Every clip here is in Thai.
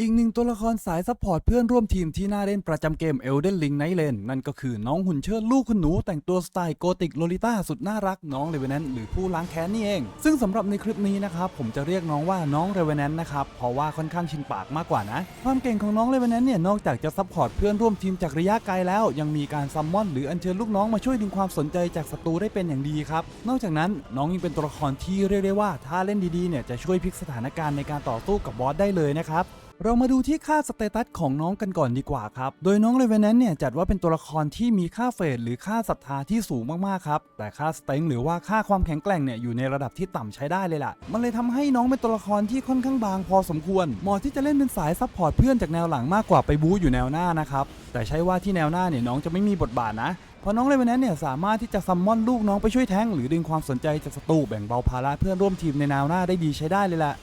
อีกหนึ่งตัวละครสายซัพพอร์ตเพื่อนร่วมทีมที่น่าเล่นประจำเกม Elden Ring Night l a n นั่นก็คือน้องหุ่นเชิดลูกคุณหนูแต่งตัวสไตล์โกติกโลลิต้าสุดน่ารักน้องเรเวนแนนหรือผู้ล้างแค้นนี่เอง ซึ่งสำหรับในคลิปนี้นะครับผมจะเรียกน้องว่าน้องเรเวนแนนนะครับ เพราะว่าค่อนข้างชินปากมากกว่านะ ความเก่งของน้องเรเวนแนนเนี่ยนอกจากจะซัพพอร์ตเพื่อนร่วมทีมจากระยะไกลแล้ว ยังมีการซัมมอนหรืออัญเชิญลูกน้องมาช่วยดึงความสนใจจากศัตรูได้เป็นอย่างดีครับนอกจากนั้นน้องยังเป็นตัวละครที่เรียกได้ว่า ถ้าเล่นดีๆเนี่ยจะช่วยพลิกสถานการณ์ในการต่อสู้กับบอสได้เลยนะครับ เรามาดูที่ค่าสเตตัสของน้องกันก่อนดีกว่าครับ โดยน้องเลเวนแนนเนี่ยจัดว่าเป็นตัวละครที่มีค่าเฟสหรือค่าศรัทธาที่สูงมากๆครับ แต่ค่าสเต็งหรือว่าค่าความแข็งแกร่งเนี่ยอยู่ในระดับที่ต่ำใช้ได้เลยล่ะ มันเลยทำให้น้องเป็นตัวละครที่ค่อนข้างบางพอสมควร เหมาะที่จะเล่นเป็นสายซัพพอร์ตเพื่อนจากแนวหลังมากกว่าไปบู๊อยู่แนวหน้านะครับ แต่ใช่ว่าที่แนวหน้าเนี่ยน้องจะไม่มีบทบาทนะเพราะน้องเลเวนแนนเนี่ยสามารถที่จะซัมมอนลูกน้องไปช่วยแท้งหรือดึงความสนใจจากศัตรูแบ่งเบาภาระเพื่อนร่วมทีมในแนวหน้าได้ดีใช้ได้เลยแหละ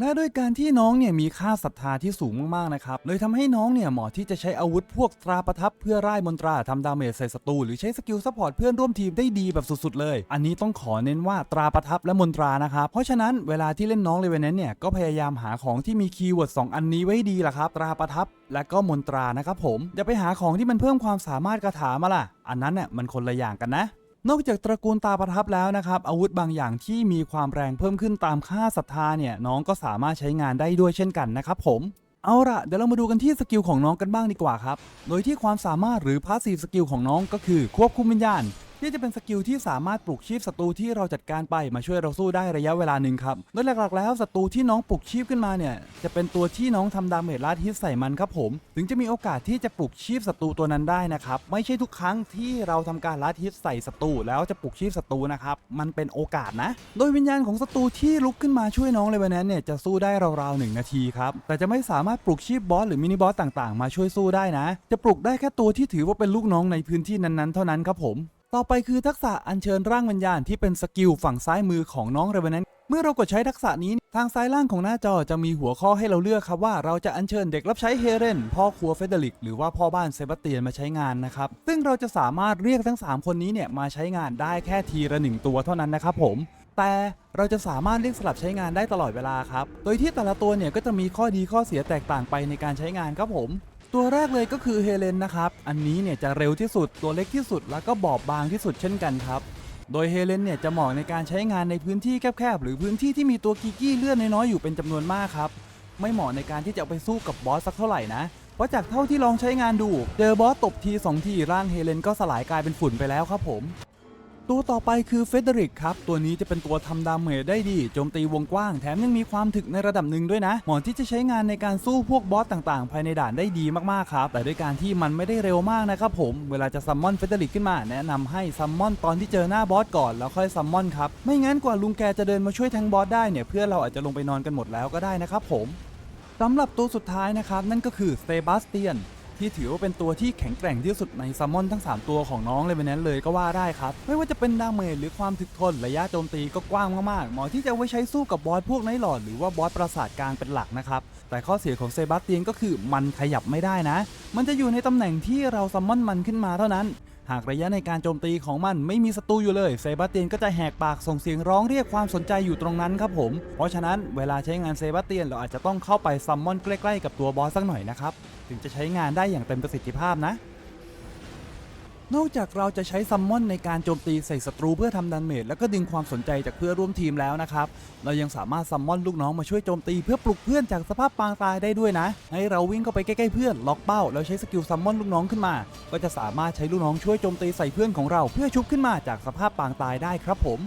และด้วยการที่น้องเนี่ยมีค่าศรัทธาที่สูงมากๆนะครับเลยทำให้น้องเนี่ยเหมาะที่จะใช้อาวุธพวกตราประทับเพื่อร่ายมนตราทำดาเมจใส่ศัตรูหรือใช้สกิลซัพพอร์ตเพื่อนร่วมทีมได้ดีแบบสุดๆเลย อันนี้ต้องขอเน้นว่าตราประทับและมนตรานะครับเพราะฉะนั้นเวลาที่เล่นน้องเลเวนนนเนี่ยก็พยายามหาของที่มีคีย์เวิร์ดสองอันนี้ไว้ดีล่ะครับตราประทับและก็มนตรานะครับผมอย่าไปหาของที่มันเพิ่มความสามารถคาถามาล่ะ อันนั้นเนี่ยมันคนละอย่างกันนะ นอกจากตระกูลตาประทับแล้วนะครับ อาวุธบางอย่างที่มีความแรงเพิ่มขึ้นตามค่าศรัทธาเนี่ยน้องก็สามารถใช้งานได้ด้วยเช่นกันนะครับผมเอาละเดี๋ยวเรามาดูกันที่สกิลของน้องกันบ้างดีกว่าครับ โดยที่ความสามารถหรือพาสซีฟสกิลของน้องก็คือควบคุมวิญญาณ ที่จะเป็นสกิลที่สามารถปลุกชีพศัตรูที่เราจัดการไปมาช่วยเราสู้ได้ระยะเวลาหนึ่งครับ โดยหลักๆ แล้วศัตรูที่น้องปลุกชีพขึ้นมาเนี่ยจะเป็นตัวที่น้องทำดาเมจลาดฮิตใส่มันครับผม ถึงจะมีโอกาสที่จะปลุกชีพศัตรูตัวนั้นได้นะครับไม่ใช่ทุกครั้งที่เราทำการลาดฮิตใส่ศัตรูแล้วจะปลุกชีพศัตรูนะครับมันเป็นโอกาสนะ โดยวิญญาณของศัตรูที่ลุกขึ้นมาช่วยน้องเลเวนแนนเนี่ยจะสู้ได้ราวๆหนึ่งนาทีครับแต่จะไม่สามารถปลุกชีพบอสหรือมินิบอสต่างๆ มาช่วยสู้ได้นะ จะปลุกได้แค่ตัวที่ถือว่าเป็นลูกน้องในพื้นที่นั้นๆ เท่านั้นครับผม ต่อไปคือทักษะอัญเชิญร่างวิญญาณที่เป็นสกิลฝั่งซ้ายมือของน้องเรเวนแนนเมื่อเรากดใช้ทักษะนี้ทางซ้ายล่างของหน้าจอจะมีหัวข้อให้เราเลือกครับว่าเราจะอัญเชิญเด็กรับใช้เฮเรนพ่อครัวเฟเดริก หรือว่าพ่อบ้านเซบาสเตียนมาใช้งานนะครับ ซึ่งเราจะสามารถเรียกทั้ง 3 คนนี้เนี่ยมาใช้งานได้แค่ทีละหนึ่งตัวเท่านั้นนะครับผมแต่เราจะสามารถเรียกสลับใช้งานได้ตลอดเวลาครับ โดยที่แต่ละตัวเนี่ยก็จะมีข้อดีข้อเสียแตกต่างไปในการใช้งานครับผม ตัวแรกเลยก็คือเฮเลนนะครับ อันนี้เนี่ยจะเร็วที่สุดตัวเล็กที่สุดแล้วก็บอบบางที่สุดเช่นกันครับ โดยเฮเลนเนี่ยจะเหมาะในการใช้งานในพื้นที่แคบๆ หรือพื้นที่ที่มีตัวกิกกี้เลือดน้อยๆอยู่เป็นจำนวนมากครับ ไม่เหมาะในการที่จะเอาไปสู้กับบอสสักเท่าไหร่นะเพราะจากเท่าที่ลองใช้งานดู เจอบอสตบทีสองทีร่างเฮเลนก็สลายกลายเป็นฝุ่นไปแล้วครับผม ตัวต่อไปคือเฟเดริกครับ ตัวนี้จะเป็นตัวทำดาเมจได้ดี โจมตีวงกว้าง แถมยังมีความถึกในระดับหนึ่งด้วยนะเหมาะที่จะใช้งานในการสู้พวกบอสต่างๆ ภายในด่านได้ดีมากๆครับ แต่ด้วยการที่มันไม่ได้เร็วมากนะครับผม เวลาจะซัมมอนเฟเดริกขึ้นมา แนะนำให้ซัมมอนตอนที่เจอหน้าบอสก่อนแล้วค่อยซัมมอนครับ ไม่งั้นกว่าลุงแกจะเดินมาช่วยแทงบอสได้เนี่ยเพื่อเราอาจจะลงไปนอนกันหมดแล้วก็ได้นะครับผมสำหรับตัวสุดท้ายนะครับนั่นก็คือสเตบาสเตียน ที่ถือว่าเป็นตัวที่แข็งแกร่งที่สุดในซัมมอนทั้ง 3 ตัวของน้องเลยเวนแนนเลยก็ว่าได้ครับ ไม่ว่าจะเป็นดาเมจหรือความถึกทนระยะโจมตีก็กว้างมากๆเหมาะที่จะเอาไว้ใช้สู้กับบอสพวกไนหลอดหรือว่าบอสปราสาทกลางเป็นหลักนะครับ แต่ข้อเสียของเซบาสเตียนก็คือมันขยับไม่ได้นะ มันจะอยู่ในตำแหน่งที่เราซัมมอนมันขึ้นมาเท่านั้น หากระยะในการโจมตีของมันไม่มีศัตรูอยู่เลยเซบาสเตียนก็จะแหกปากส่งเสียงร้องเรียกความสนใจอยู่ตรงนั้นครับผม เพราะฉะนั้นเวลาใช้งานเซบาสเตียนเราอาจจะต้องเข้าไปซัมมอนใกล้ๆกับตัวบอสสักหน่อยนะครับถึงจะใช้งานได้อย่างเต็มประสิทธิภาพนะ นอกจากเราจะใช้ซัมมอนในการโจมตีใส่ศัตรูเพื่อทำดันเมจแล้วก็ดึงความสนใจจากเพื่อนร่วมทีมแล้วนะครับ เรายังสามารถซัมมอนลูกน้องมาช่วยโจมตีเพื่อปลุกเพื่อนจากสภาพปางตายได้ด้วยนะ ให้เราวิ่งเข้าไปใกล้ๆเพื่อนล็อกเป้าแล้วใช้สกิลซัมมอนลูกน้องขึ้นมา ก็จะสามารถใช้ลูกน้องช่วยโจมตีใส่เพื่อนของเราเพื่อชุบขึ้นมาจากสภาพปางตายได้ครับผม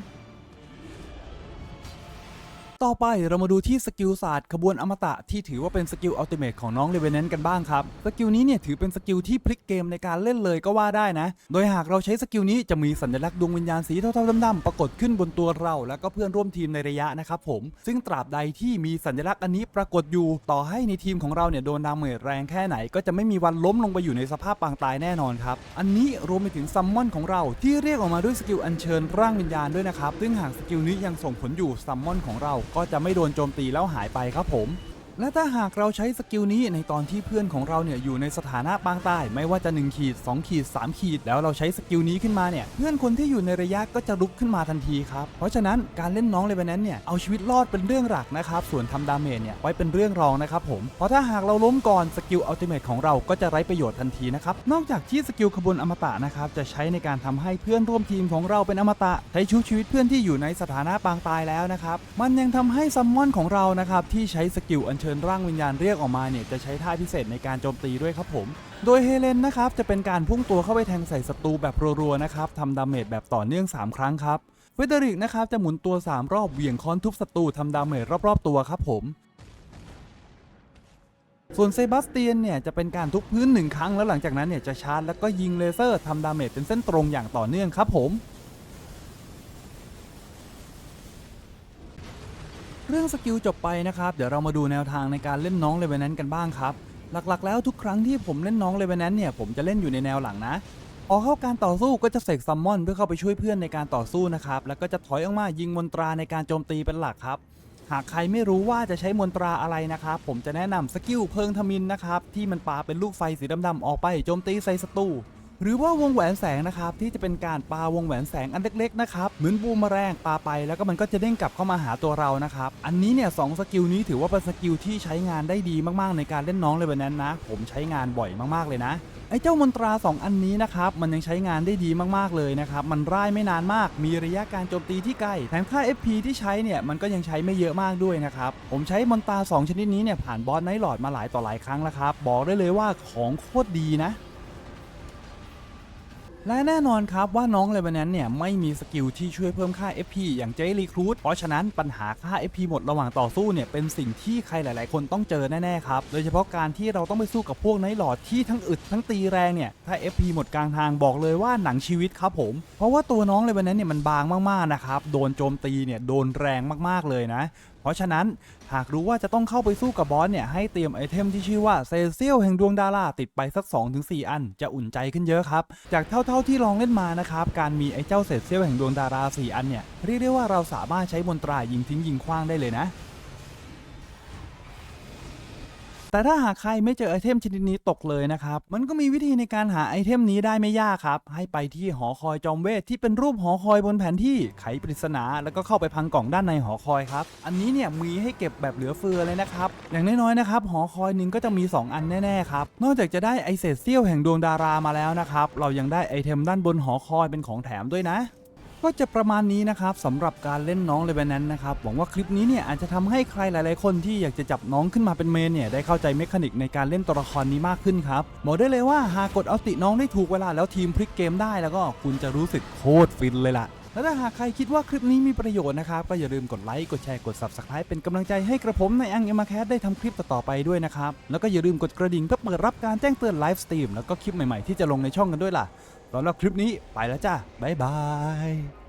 ต่อไปเรามาดูที่สกิลศาสตร์ขบวนอมตะที่ถือว่าเป็นสกิลอัลติเมทของน้องเลเวนแนนกันบ้างครับ สกิลนี้เนี่ยถือเป็นสกิลที่พลิกเกมในการเล่นเลยก็ว่าได้นะ โดยหากเราใช้สกิลนี้จะมีสัญลักษณ์ดวงวิญญาณสีเทาๆดำๆปรากฏขึ้นบนตัวเรา แล้วก็เพื่อนร่วมทีมในระยะนะครับผม ซึ่งตราบใดที่มีสัญลักษณ์อันนี้ปรากฏอยู่ ต่อให้ในทีมของเราเนี่ยโดนดาเมจแรงแค่ไหน ก็จะไม่มีวันล้มลงไปอยู่ในสภาพปางตายแน่นอนครับ อันนี้รวมไปถึงซัมมอนของเราที่เรียกออกมาด้วยสกิลอัญเชิญร่างวิญญาณด้วยนะครับ ซึ่งหากสกิลนี้ยังส่งผลอยู่ซัมมอนของเราก็จะไม่โดนโจมตีแล้วหายไปครับผม และถ้าหากเราใช้สกิลนี้ในตอนที่เพื่อนของเราเนี่ยอยู่ในสถานะปางตาย ไม่ว่าจะ1ขีด2ขีด3ขีด แล้วเราใช้สกิลนี้ขึ้นมาเนี่ย เพื่อนคนที่อยู่ในระยะก็จะลุกขึ้นมาทันทีครับ เพราะฉะนั้นการเล่นน้องเลเวนแนนเนี่ยเอาชีวิตรอดเป็นเรื่องหลักนะครับ ส่วนทำดาเมจเนี่ยไว้เป็นเรื่องรองนะครับผม เพราะถ้าหากเราล้มก่อนสกิลอัลติเมทของเราก็จะไร้ประโยชน์ทันทีนะครับ นอกจากที่สกิลขบวนอมตะนะครับจะใช้ในการทำให้เพื่อนร่วมทีมของเราเป็นอมตะใช้ชุบชีวิตเพื่อนที่อยู่ในสถานะปางตายแล้วนะครับมันยังทำให้ซัมมอนของเรานะครับที่ใช้สกิลอัญเชิญร่างวิญญาณเรียกออกมาเนี่ยจะใช้ท่าพิเศษในการโจมตีด้วยครับผม โดยเฮเลนนะครับจะเป็นการพุ่งตัวเข้าไปแทงใส่ศัตรูแบบรัวๆนะครับทำดาเมจแบบต่อเนื่อง 3 ครั้งครับเฟเดริกนะครับจะหมุนตัว 3 รอบเหวี่ยงค้อนทุบศัตรูทำดาเมจรอบๆตัวครับผม ส่วนเซบาสเตียนเนี่ยจะเป็นการทุบพื้นหนึ่งครั้งแล้วหลังจากนั้นเนี่ยจะชาร์จแล้วก็ยิงเลเซอร์ทำดาเมจเป็นเส้นตรงอย่างต่อเนื่องครับผม เรื่องสกิลจบไปนะครับ เดี๋ยวเรามาดูแนวทางในการเล่นน้องเลเวนแนนกันบ้างครับ หลักๆ แล้วทุกครั้งที่ผมเล่นน้องเลเวนแนนเนี่ยผมจะเล่นอยู่ในแนวหลังนะพอกเข้าการต่อสู้ก็จะเสกซัมมอนเพื่อเข้าไปช่วยเพื่อนในการต่อสู้นะครับแล้วก็จะถอยออกมายิงมนตราในการโจมตีเป็นหลักครับ หากใครไม่รู้ว่าจะใช้มนตราอะไรนะครับผมจะแนะนำสกิลเพิงทมินนะครับที่มันปาเป็นลูกไฟสีดำๆออกไปโจมตีใส่ศัตรู หรือว่าวงแหวนแสงนะครับที่จะเป็นการปาวงแหวนแสงอันเล็กๆนะครับเหมือนบูมมอแรงปาไปแล้วก็มันก็จะเด้งกลับเข้ามาหาตัวเรานะครับอันนี้เนี่ยสองสกิลนี้ถือว่าเป็นสกิลที่ใช้งานได้ดีมากๆในการเล่นน้องเลยแบบนั้นนะ ผมใช้งานบ่อยมากๆเลยนะไอ้เจ้ามนตรา 2 อันนี้นะครับมันยังใช้งานได้ดีมากๆเลยนะครับมันร่ายไม่นานมาก มีระยะการโจมตีที่ใกล้แถมค่า FP ที่ใช้เนี่ยมันก็ยังใช้ไม่เยอะมากด้วยนะครับผมใช้มนตรา 2 ชนิดนี้เนี่ยผ่านบอสไนท์หลอดมาหลายต่อหลายครั้งแล้วครับบอกได้เลยว่าของโคตรดีนะ และแน่นอนครับว่าน้องเลเวนแนนเนี่ยไม่มีสกิลที่ช่วยเพิ่มค่า FP อย่างเจรีครูดเพราะฉะนั้นปัญหาค่า FP หมดระหว่างต่อสู้เนี่ยเป็นสิ่งที่ใครหลาย ๆ คนต้องเจอแน่ ๆ ครับ โดยเฉพาะการที่เราต้องไปสู้กับพวกไนท์หลอดที่ทั้งอึดทั้งตีแรงเนี่ยถ้า FP หมดกลางทางบอกเลยว่าหนังชีวิตครับผม เพราะว่าตัวน้องเลเวนแนนเนี่ยมันบางมาก ๆ นะครับโดนโจมตีเนี่ยโดนแรงมาก ๆ เลยนะ เพราะฉะนั้นหากรู้ว่าจะต้องเข้าไปสู้กับบอสเนี่ยให้เตรียมไอเทมที่ชื่อว่าเซเซียลแห่งดวงดาราติดไปสัก 2-4 อัน จะอุ่นใจขึ้นเยอะครับ จากเท่าๆที่ลองเล่นมานะครับ การมีไอเจ้าเซเซียลแห่งดวงดารา 4 อันเนี่ยเรียกได้ว่าเราสามารถใช้มนตรายิงทิ้งยิงคว้างได้เลยนะ แต่ถ้าหากใครไม่เจอไอเทมชนิดนี้ตกเลยนะครับ มันก็มีวิธีในการหาไอเทมนี้ได้ไม่ยากครับ ให้ไปที่หอคอยจอมเวทที่เป็นรูปหอคอยบนแผนที่ไขปริศนา แล้วก็เข้าไปพังกล่องด้านในหอคอยครับ อันนี้เนี่ยมีให้เก็บแบบเหลือเฟือเลยนะครับ อย่างน้อยๆนะครับหอคอยหนึ่งก็จะมี 2 อันแน่ๆครับ นอกจากจะได้ไอเศษเสี้ยวแห่งดวงดารามาแล้วนะครับ เรายังได้ไอเทมด้านบนหอคอยเป็นของแถมด้วยนะ ก็จะประมาณนี้นะครับสำหรับการเล่นน้องเลเวนแนนนะครับหวังว่าคลิปนี้เนี่ยอาจจะทำให้ใครหลาย ๆ คนที่อยากจะจับน้องขึ้นมาเป็นเมนเนี่ยได้เข้าใจเมคานิกในการเล่นตัวละครนี้มากขึ้นครับบอกได้เลยว่าหากกดเอาติน้องได้ถูกเวลาแล้วทีมพลิกเกมได้แล้วก็คุณจะรู้สึกโคตรฟินเลยล่ะและถ้าหากใครคิดว่าคลิปนี้มีประโยชน์นะครับ ก็อย่าลืมกดไลค์ กดแชร์ กด subscribe เป็นกำลังใจให้กระผมในอังเอมาแคสได้ทำคลิปต่อๆไปด้วยนะครับ แล้วก็อย่าลืมกดกระดิ่งเพื่อเปิดรับการแจ้งเตือนไลฟ์สตรีมแล้วก็คลิปใหม่ๆที่จะลงในช่องกันด้วยล่ะ สำหรับคลิปนี้ไปแล้วจ้าบ๊ายบาย